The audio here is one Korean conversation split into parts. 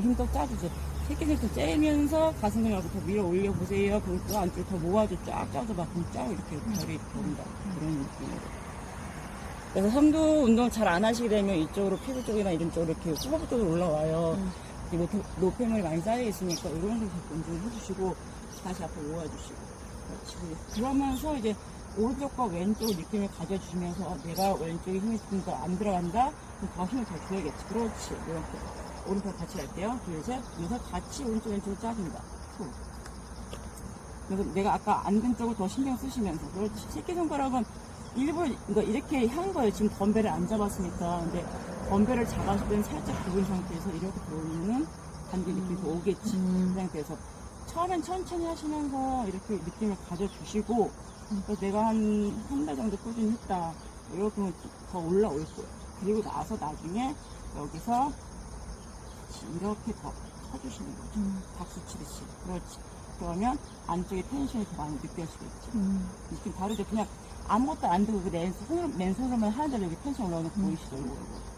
힘도 짜주세요. 새끼들도 째면서 가슴을 더 밀어 올려보세요. 그리고 또 안쪽으로 더 모아줘 쫙 짜서 막 쫙 이렇게 별이 이렇게 온다. 그런 느낌으로. 그래서 삼두 운동 잘 안 하시게 되면 이쪽으로 피부 쪽이나 이런 쪽으로 이렇게 후보부 쪽으로 올라와요. 음. 노폐, 노폐물이 많이 쌓여 있으니까 이런 걸 자꾸 운동을 해주시고 다시 앞으로 모아주시고 그렇지. 그러면서 이제 오른쪽과 왼쪽 느낌을 가져주시면서 어, 내가 왼쪽에 힘이 좀 더 안 들어간다? 그럼 더 힘을 더 줘야겠지. 그렇지. 이렇게. 오른쪽 같이 갈게요. 둘, 셋. 그래서 같이 오른쪽 왼쪽을 짜줍니다. 후. 그래서 내가 아까 앉은 쪽을 더 신경 쓰시면서 그렇지. 새끼손가락은 일부러 그러니까 이렇게 한 거예요. 지금 덤벨을 안 잡았으니까. 근데 덤벨을 잡았을 때는 살짝 굽은 상태에서 이렇게 돌리면은 단계 느낌이 더 오겠지. 음. 그 상태에서 처음엔 천천히 하시면서 이렇게 느낌을 가져주시고 그래서 내가 한 한 달 정도 꾸준히 했다. 이렇게 하면 더 올라올 거예요. 그리고 나서 나중에 여기서 이렇게 더 쳐주시는 거죠. 음. 박수 치듯이. 그렇지. 그러면 안쪽에 텐션이 더 많이 느껴지겠죠. 음. 느낌 다르죠. 그냥 아무것도 안 들고 그 맨손으로, 맨손으로만 하는데 여기 텐션 올라오는 거 보이시죠? 이거, 이거.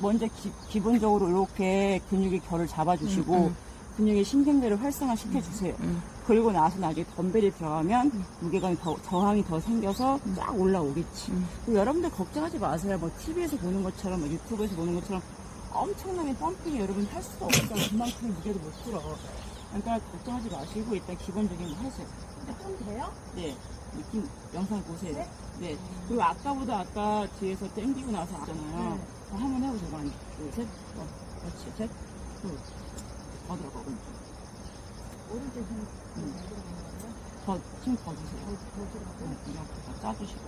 먼저 기, 본적으로 이렇게 근육의 결을 잡아주시고 음, 음. 근육의 신경들을 활성화 시켜주세요. 음. 그리고 나서 나중에 덤벨이 들어가면 무게감이 더, 저항이 더 생겨서 쫙 올라오겠지. 음. 여러분들 걱정하지 마세요. 뭐 TV에서 보는 것처럼, 뭐 유튜브에서 보는 것처럼 엄청나게 펌핑이 여러분 할 수가 없어요. 그만큼 무게도 못 들어. 그러니까 걱정하지 마시고 일단 기본적인 거 하세요. 좀 돼요? 네. 느낌 영상 보세요. 네. 그리고 아까보다 아까 뒤에서 땡기고 나서 하잖아요. 네. 더 한번 해보세요. 하나, 둘, 셋. 어, 그렇지. 셋. 둘. 더 들어가, 오른쪽. 오른쪽 힘. 음. 더, 힘더 주세요. 응, 이렇게 더 짜주시고.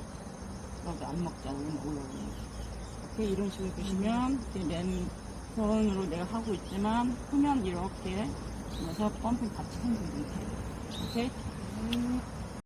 그러고 안 먹자. 올라, 올라오는 이렇게 이런 식으로 보시면, 이렇게 맨 손으로 내가 하고 있지만 후면 이렇게 그래서 펌핑 같이 한 부분 이렇게 음.